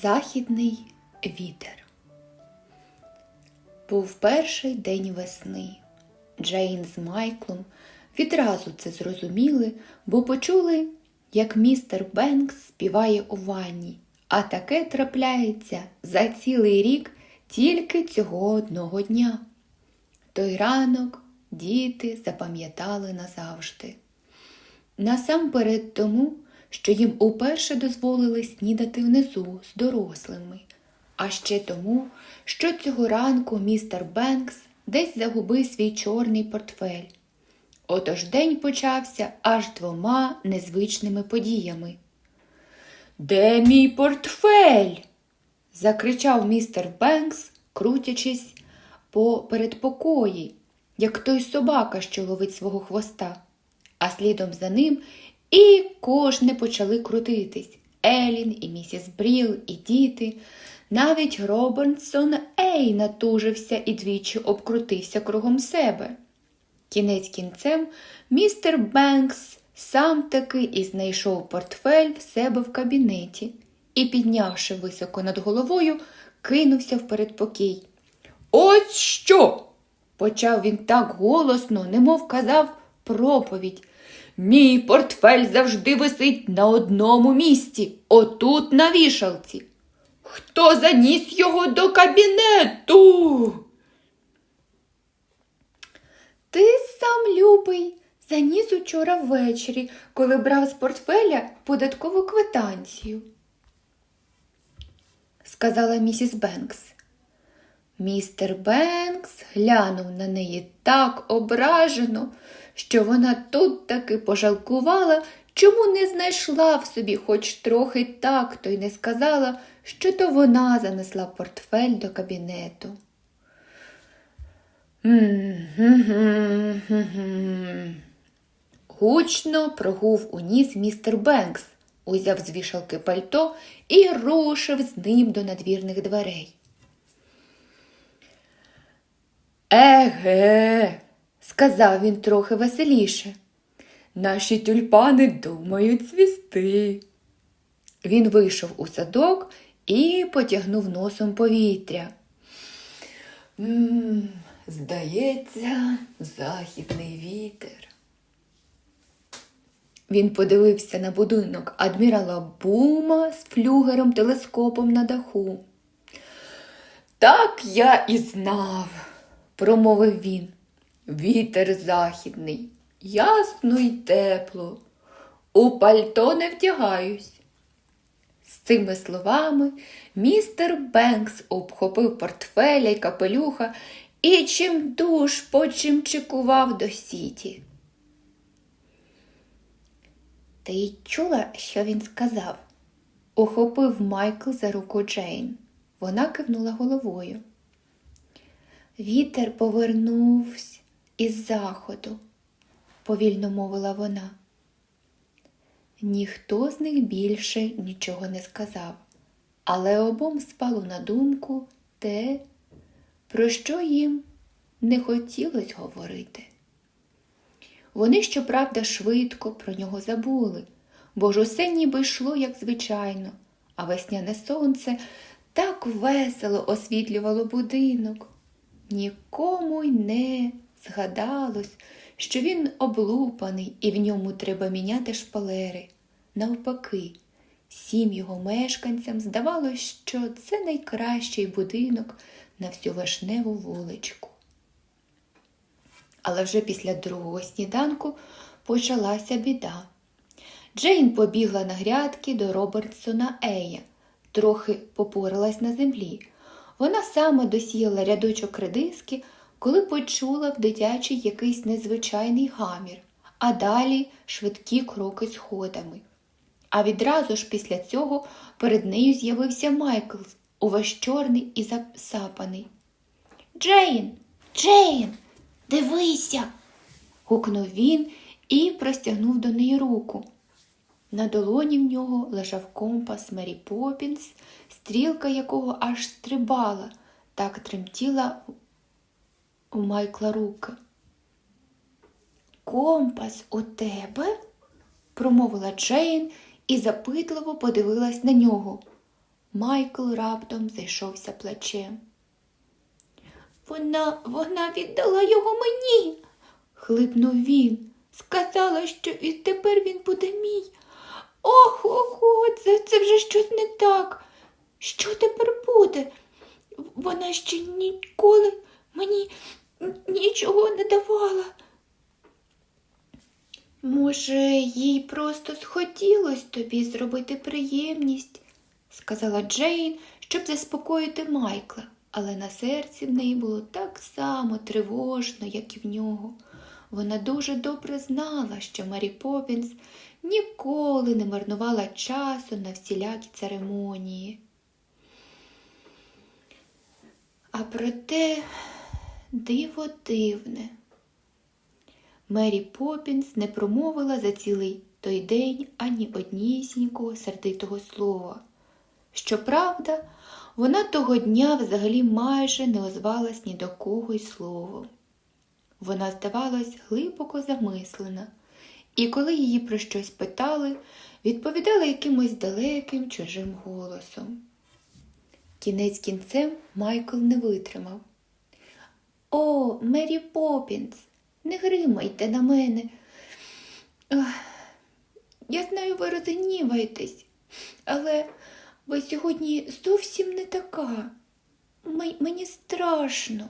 Західний вітер. Був перший день весни. Джейн з Майклом відразу це зрозуміли, бо почули, як містер Бенкс співає у ванні, а таке трапляється за цілий рік тільки цього одного дня. Той ранок діти запам'ятали назавжди. Насамперед тому, що їм уперше дозволили снідати внизу з дорослими, а ще тому, що цього ранку містер Бенкс десь загубив свій чорний портфель. Отож день почався аж двома незвичними подіями. Де мій портфель? закричав містер Бенкс, крутячись по передпокої, як той собака, що ловить свого хвоста. А слідом за ним і кожне почали крутитись Елін, і місіс Бріл, і діти. Навіть Робертсон Ей натужився і двічі обкрутився кругом себе. Кінець кінцем містер Бенкс сам таки і знайшов портфель в себе в кабінеті і, піднявши високо над головою, кинувся в передпокій. Ось що. почав він так голосно, немов казав проповідь. Мій портфель завжди висить на одному місці, отут на вішалці. Хто заніс його до кабінету? Ти сам, любий, заніс учора ввечері, коли брав з портфеля податкову квитанцію, сказала місіс Бенкс. Містер Бенкс глянув на неї так ображено, що вона тут таки пожалкувала, чому не знайшла в собі хоч трохи такту й не сказала, що то вона занесла портфель до кабінету. Гучно прогув у ніс містер Бенкс, узяв з вішалки пальто і рушив з ним до надвірних дверей. Еге, сказав він трохи веселіше. Наші тюльпани думають цвісти. Він вийшов у садок і потягнув носом повітря. м здається, західний вітер. Він подивився на будинок адмірала Бума з флюгером телескопом на даху. Так я і знав, промовив він. Вітер західний, ясно й тепло. У пальто не вдягаюсь. З цими словами містер Бенкс обхопив портфеля й капелюха і чим душ почимчикував до сіті. Ти чула, що він сказав? Ухопив Майкл за руку Джейн. Вона кивнула головою. Вітер повернувся із заходу, повільно мовила вона. Ніхто з них більше нічого не сказав, але обом спало на думку те, про що їм не хотілося говорити. Вони, щоправда, швидко про нього забули, бо ж усе ніби йшло, як звичайно, а весняне сонце так весело освітлювало будинок. Нікому й не згадалось, що він облупаний і в ньому треба міняти шпалери. Навпаки, всім його мешканцям здавалось, що це найкращий будинок на всю вишневу вуличку. Але вже після другого сніданку почалася біда. Джейн побігла на грядки до Робертсона Ея, трохи попоралась на землі. Вона саме досіяла рядочок редиски, коли почула в дитячий якийсь незвичайний гамір, а далі швидкі кроки сходами. А відразу ж після цього перед нею з'явився Майкл, увесь чорний і засапаний. Джейн, Джейн, дивися. гукнув він і простягнув до неї руку. На долоні в нього лежав компас Мері Поппінс, стрілка якого аж стрибала, так тремтіла у Майкла руки. Компас у тебе? промовила Джейн і запитливо подивилась на нього. Майкл раптом зайшовся плачем. Вона, вона віддала його мені, хлипнув він. Сказала, що і тепер він буде мій. Ох, ого, це, це вже щось не так. Що тепер буде? Вона ще ніколи мені нічого не давала. Може, їй просто схотілось тобі зробити приємність, сказала Джейн, щоб заспокоїти Майкла, але на серці в неї було так само тривожно, як і в нього. Вона дуже добре знала, що Марі Поппінс ніколи не марнувала часу на всілякі церемонії. А проте диво дивне. Мері Поппінс не промовила за цілий той день ані однісінького сердитого слова. Щоправда, вона того дня взагалі майже не озвалась ні до кого й словом. Вона здавалась глибоко замислена, і коли її про щось питали, відповідала якимось далеким чужим голосом. Кінець кінцем Майкл не витримав. О, Мері Поппінс, не гримайте на мене. Я знаю, ви розгніваєтесь, але ви сьогодні зовсім не така. Мені страшно.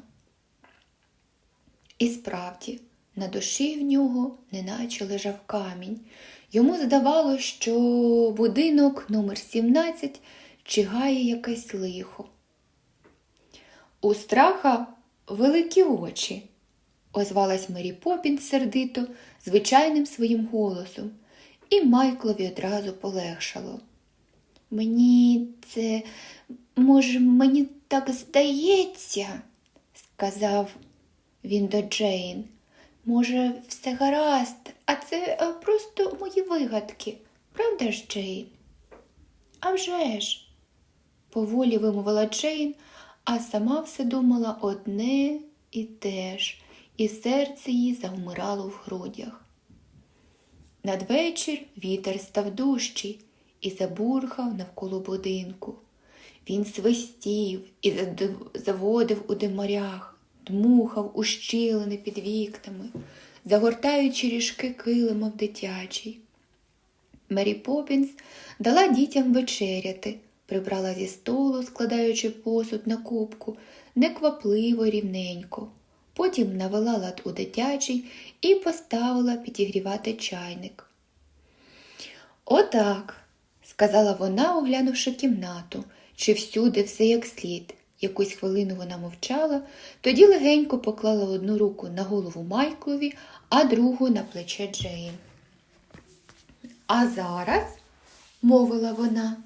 І справді, на душі в нього неначе лежав камінь. Йому здавалося, що будинок номер 17 чигає якесь лихо. У страха великі очі, озвалась Мері Попін сердито, звичайним своїм голосом, і Майклові одразу полегшало. Мені це, може, мені так здається, сказав він до Джейн. Може, все гаразд, а це е, просто мої вигадки, правда ж, Джейн? «А вже ж», – поволі вимовила Джейн, а сама все думала одне і те ж, і серце її завмирало в грудях. Надвечір вітер став дужчий і забурхав навколо будинку. Він свистів і заводив у димарях, дмухав у щілини під вікнами, загортаючи ріжки килима в дитячий. Мері Поппінс дала дітям вечеряти, прибрала зі столу, складаючи посуд на кубку, неквапливо рівненько. Потім навела лад у дитячий і поставила підігрівати чайник. Отак, сказала вона, оглянувши кімнату, чи всюди все як слід. Якусь хвилину вона мовчала, тоді легенько поклала одну руку на голову Майклові, а другу на плече Джейн. А зараз, мовила вона,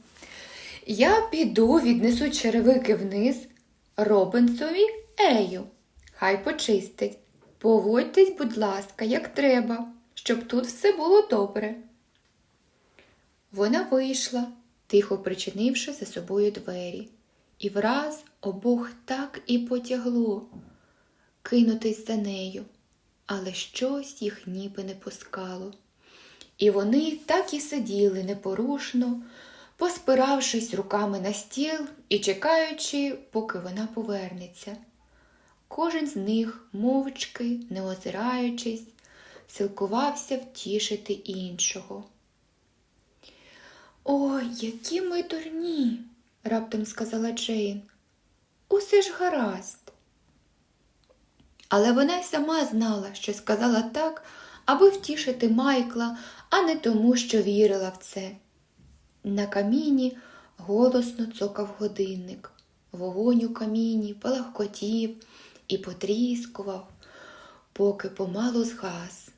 я піду віднесу черевики вниз Робинсові Ею. Хай почистить. Поводьтесь, будь ласка, як треба, щоб тут все було добре. Вона вийшла, тихо причинивши за собою двері, і враз обох так і потягло кинутись за нею, але щось їх ніби не пускало. І вони так і сиділи непорушно, поспиравшись руками на стіл і чекаючи, поки вона повернеться. Кожен з них, мовчки, не озираючись, силкувався втішити іншого. Ой, які ми дурні, раптом сказала Джейн. Усе ж гаразд. Але вона й сама знала, що сказала так, аби втішити Майкла, а не тому, що вірила в це. На каміні голосно цокав годинник. Вогонь у каміні палахкотів і потріскував, поки помалу згас,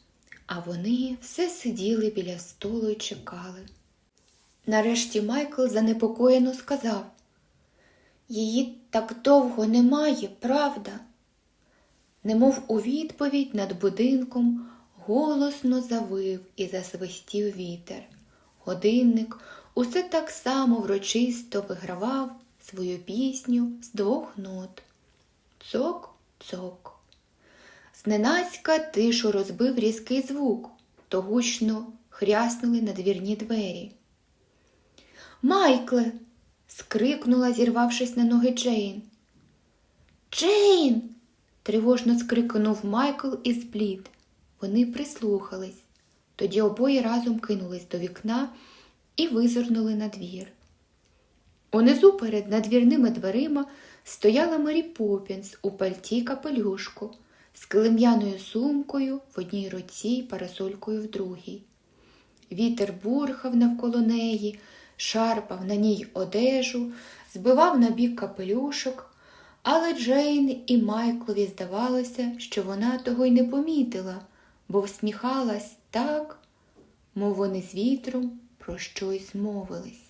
а вони все сиділи біля столу і чекали. Нарешті Майкл занепокоєно сказав Її так довго немає, правда? Немов у відповідь над будинком голосно завив і засвистів вітер. Годинник усе так само врочисто вигравав свою пісню з двох нот. Цок, цок. Зненацька тишу розбив різкий звук, то гучно хряснули надвірні двері. Майкле, скрикнула, зірвавшись на ноги Джейн. Джейн. тривожно скрикнув Майкл і зблід. Вони прислухались. Тоді обоє разом кинулись до вікна і визирнули на двір. Унизу перед надвірними дверима стояла Мері Поппінс у пальті капелюшку з килим'яною сумкою в одній руці й парасолькою в другій. Вітер бурхав навколо неї, шарпав на ній одежу, збивав на бік капелюшок, але Джейн і Майклові здавалося, що вона того й не помітила, бо всміхалась так, мов вони з вітром про щось мовились.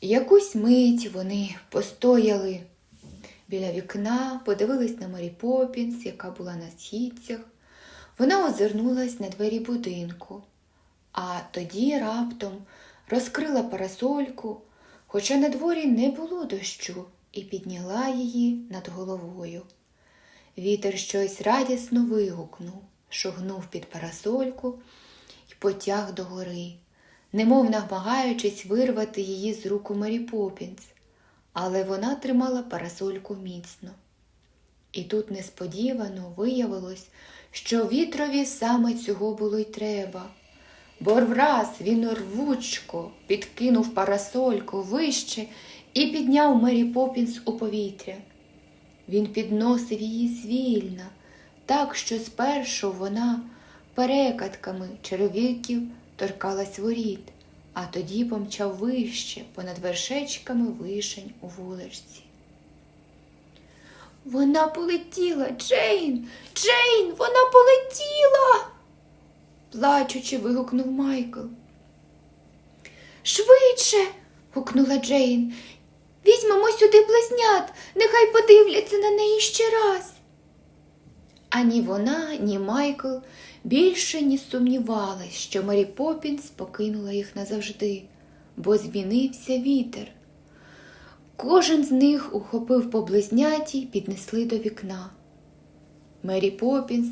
Якусь мить вони постояли біля вікна, подивились на Марі Попінс, яка була на східцях. Вона озирнулась на двері будинку, а тоді раптом розкрила парасольку, хоча на дворі не було дощу, і підняла її над головою. Вітер щось радісно вигукнув, шугнув під парасольку потяг догори, немов намагаючись вирвати її з рук у Марі Попінс, але вона тримала парасольку міцно. І тут несподівано виявилось, що вітрові саме цього було й треба. Бо враз він рвучко підкинув парасольку вище і підняв Мері Попінс у повітря. Він підносив її звільно, так що спершу вона перекатками черевиків торкалась воріт, а тоді помчав вище понад вершечками вишень у вуличці. Вона полетіла, Джейн, Джейн, вона полетіла. плачучи, вигукнув Майкл. Швидше. гукнула Джейн. Візьмемо сюди близнят, нехай подивляться на неї ще раз. Ані вона, ні Майкл більше не сумнівались, що Марі Попінс покинула їх назавжди, бо змінився вітер. Кожен з них ухопив по близняті піднесли до вікна. Мері Попінс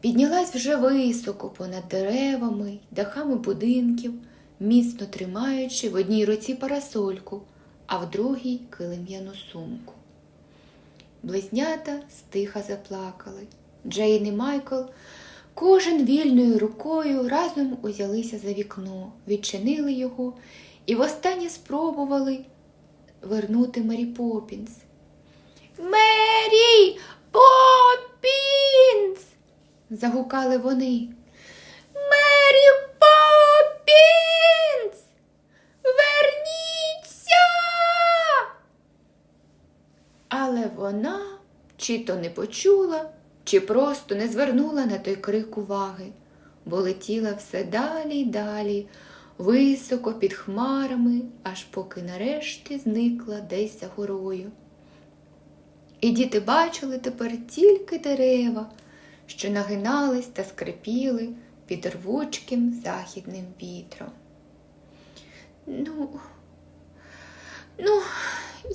піднялась вже високо понад деревами дахами будинків, міцно тримаючи в одній руці парасольку, а в другій килим'яну сумку. Близнята стиха заплакали. Джейн і Майкл кожен вільною рукою разом узялися за вікно, відчинили його і востаннє спробували вернути Мері Попінс. Мері Попінс. загукали вони. Мері Попінс. Верніться. Але вона чи то не почула, чи просто не звернула на той крик уваги, бо летіла все далі й далі, високо під хмарами, аж поки нарешті зникла десь за горою. І діти бачили тепер тільки дерева, що нагинались та скрипіли під рвучким західним вітром. Ну, ну,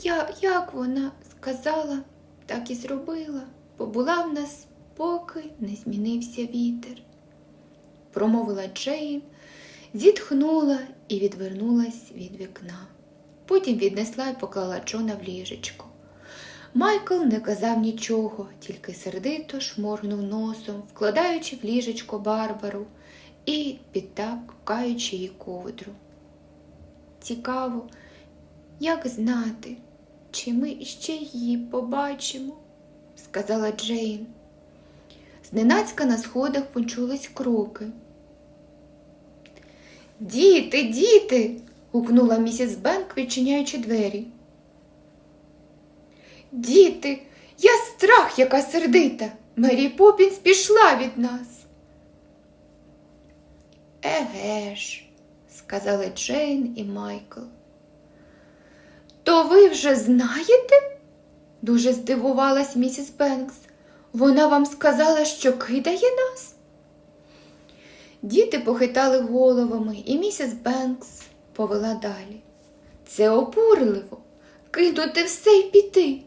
я, як вона сказала, так і зробила, бо була в нас, поки не змінився вітер. Промовила Джейн, зітхнула і відвернулась від вікна. Потім віднесла і поклала Джона в ліжечко. Майкл не казав нічого, тільки сердито шморгнув носом, вкладаючи в ліжечко Барбару і підтакаючи її ковдру. Цікаво, як знати, чи ми ще її побачимо, сказала Джейн. Зненацька на сходах почулись кроки. Діти, діти. гукнула місіс Бенк, відчиняючи двері. Діти, я страх, яка сердита. Мері Попінс пішла від нас. Еге ж, сказали Джейн і Майкл. То ви вже знаєте? Дуже здивувалась місіс Бенкс. Вона вам сказала, що кидає нас? Діти похитали головами, і місіс Бенкс повела далі. Це обурливо кинути все й піти.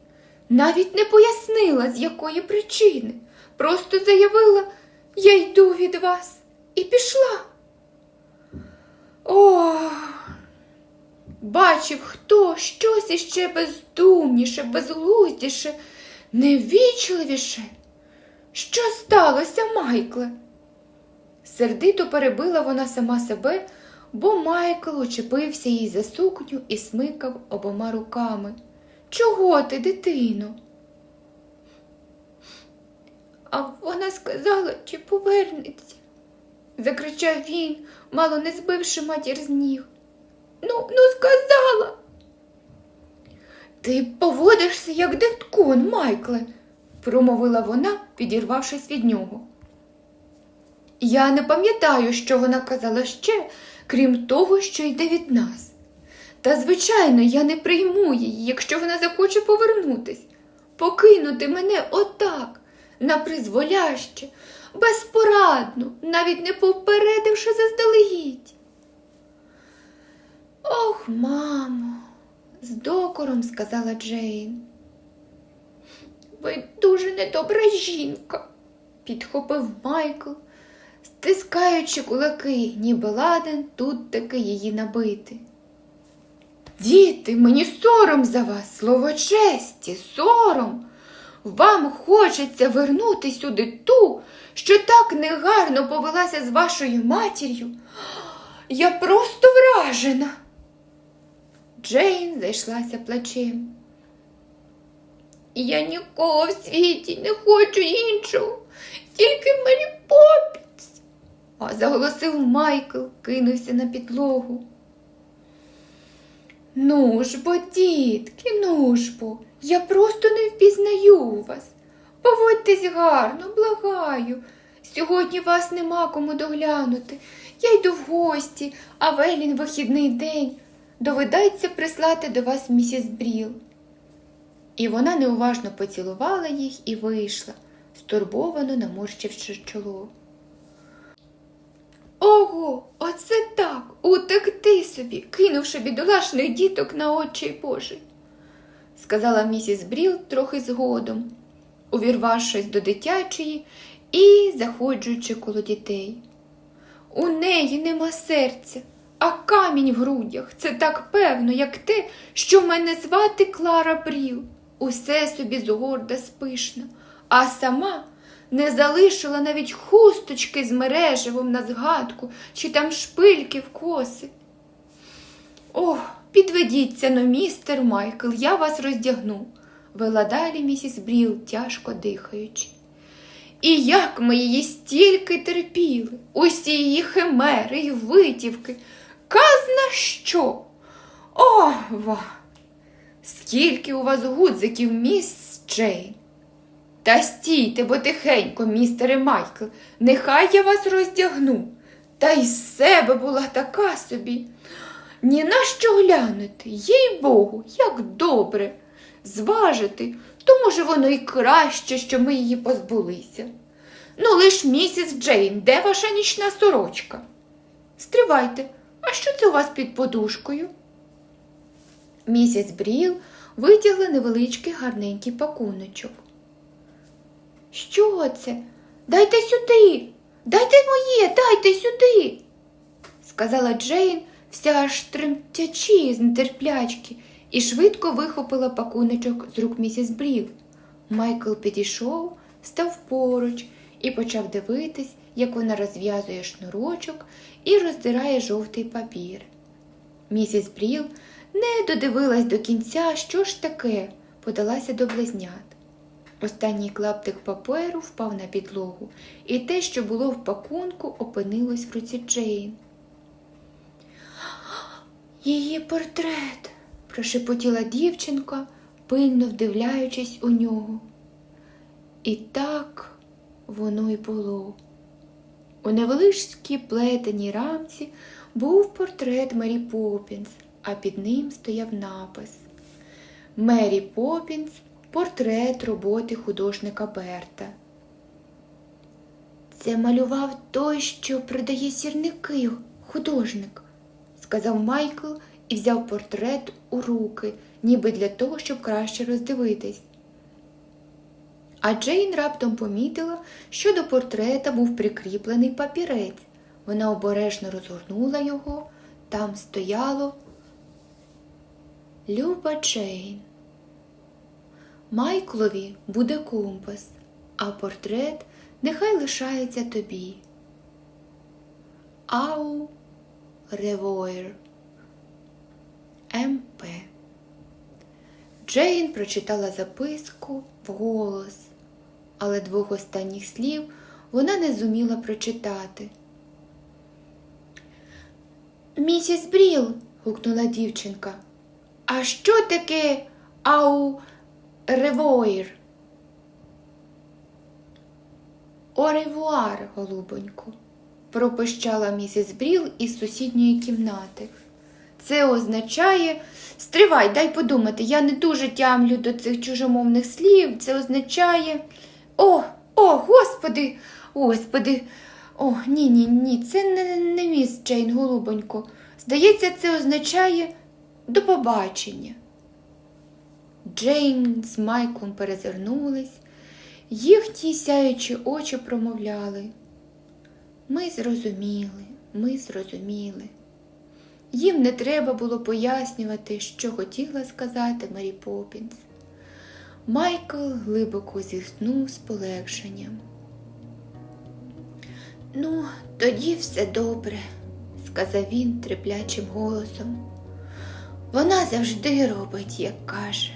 Навіть не пояснила, з якої причини. Просто заявила, я йду від вас і пішла. О, бачив хто щось іще бездумніше, безглуздіше, невічливіше. Що сталося, Майкле? Сердито перебила вона сама себе, бо Майкл учепився їй за сукню і смикав обома руками. Чого ти, дитино? А вона сказала, чи повернеться, закричав він, мало не збивши матір з ніг. Ну, ну, сказала. Ти поводишся, як дивткун, Майкле, промовила вона, підірвавшись від нього. Я не пам'ятаю, що вона казала ще, крім того, що йде від нас. Та, звичайно, я не прийму її, якщо вона захоче повернутись, покинути мене отак, на призволяще, безпорадно, навіть не попередивши заздалегідь. Ох, мамо, з докором сказала Джейн. Ви дуже недобра жінка, підхопив Майкл, стискаючи кулаки, ніби ладен тут таки її набити. Діти, мені сором за вас, слово честі, сором. Вам хочеться вернути сюди ту, що так негарно повелася з вашою матір'ю. Я просто вражена. Джейн зайшлася плачем. Я нікого в світі не хочу іншого, тільки Мері Поппінс. А заголосив Майкл, кинувся на підлогу. Ну ж бо, дітки, ну ж бо, я просто не впізнаю вас. Поводьтесь гарно, благаю. Сьогодні вас нема кому доглянути. Я йду в гості, а Велін вихідний день. Доведеться прислати до вас місіс Бріл. І вона неуважно поцілувала їх і вийшла, стурбовано наморщивши чоло. Ого, оце так, утекти собі, кинувши бідолашних діток на очі Божий, сказала місіс Бріл трохи згодом, увірвавшись до дитячої і заходжуючи коло дітей. У неї нема серця, а камінь в грудях це так певно, як те, що мене звати Клара Бріл. Усе собі згорда спишна, а сама не залишила навіть хусточки з мереживом на згадку чи там шпильки в коси. Ох, підведіться но, містер Майкл, я вас роздягну, вела далі місіс Бріл, тяжко дихаючи. І як ми її стільки терпіли, усі її химери й витівки, казна що? О! Скільки у вас гудзиків, міс Джейн? Та стійте, бо тихенько, містере Майкл, нехай я вас роздягну. Та й з себе була така собі. Ні на що глянути, їй Богу, як добре. Зважити, то, може, воно й краще, що ми її позбулися. Ну, лиш місіс Джейн, де ваша нічна сорочка? Стривайте, а що це у вас під подушкою? Місіс Бріл витягла невеличкий гарненький пакуночок. Що це? Дайте сюди, дайте моє, дайте сюди, сказала Джейн, вся аж тремтячи з нетерплячки, і швидко вихопила пакуночок з рук місіс Бріл. Майкл підійшов, став поруч і почав дивитись, як вона розв'язує шнурочок і роздирає жовтий папір. Місіс Бріл не додивилась до кінця, що ж таке, подалася до близнят. Останній клаптик паперу впав на підлогу, і те, що було в пакунку, опинилось в руці Джейн. Її портрет, прошепотіла дівчинка, пильно вдивляючись у нього. І так воно й було. У невеличкій плетеній рамці був портрет Мері Поппінс, а під ним стояв напис Мері Поппінс портрет роботи художника Берта. Це малював той, що продає сірники, художник, сказав Майкл і взяв портрет у руки, ніби для того, щоб краще роздивитись. А Джейн раптом помітила, що до портрета був прикріплений папірець. Вона обережно розгорнула його, там стояло Люба Джейн. Майклові буде компас, а портрет нехай лишається тобі. Ау Ревоєр МП. Джейн прочитала записку вголос, але двох останніх слів вона не зуміла прочитати. Місіс Бріл. гукнула дівчинка. А що таке ау ревоїр? Оревуар, голубонько, пропищала місіс Бріл із сусідньої кімнати. Це означає. Стривай, дай подумати, я не дуже тямлю до цих чужомовних слів. Це означає. О, о, господи, господи. О, ні, ні, ні, це не, не міс Джейн, голубонько. Здається, це означає до побачення. Джейн з Майклом перезирнулись, їхні сяючі очі промовляли. Ми зрозуміли, ми зрозуміли. Їм не треба було пояснювати, що хотіла сказати Марі Поппінс. Майкл глибоко зітхнув з полегшенням. Ну, тоді все добре, сказав він треплячим голосом. Вона завжди робить, як каже.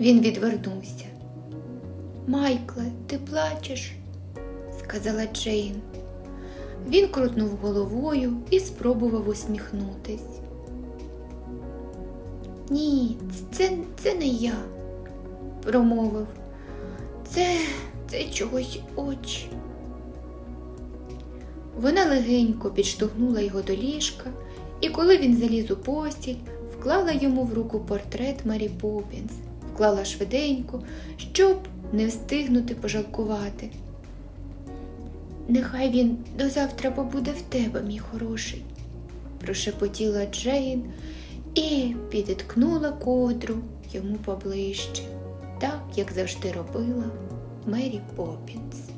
Він відвернувся. Майкле, ти плачеш, сказала Джейн. Він крутнув головою і спробував усміхнутись. Ні, це, це не я, промовив. Це, це чогось очі. Вона легенько підштовхнула його до ліжка, і коли він заліз у постіль, вклала йому в руку портрет Марі Поппінс, вклала швиденько, щоб не встигнути пожалкувати. Нехай він до завтра побуде в тебе, мій хороший, прошепотіла Джейн і підіткнула кодру йому поближче, так як завжди робила Мері Поппінс.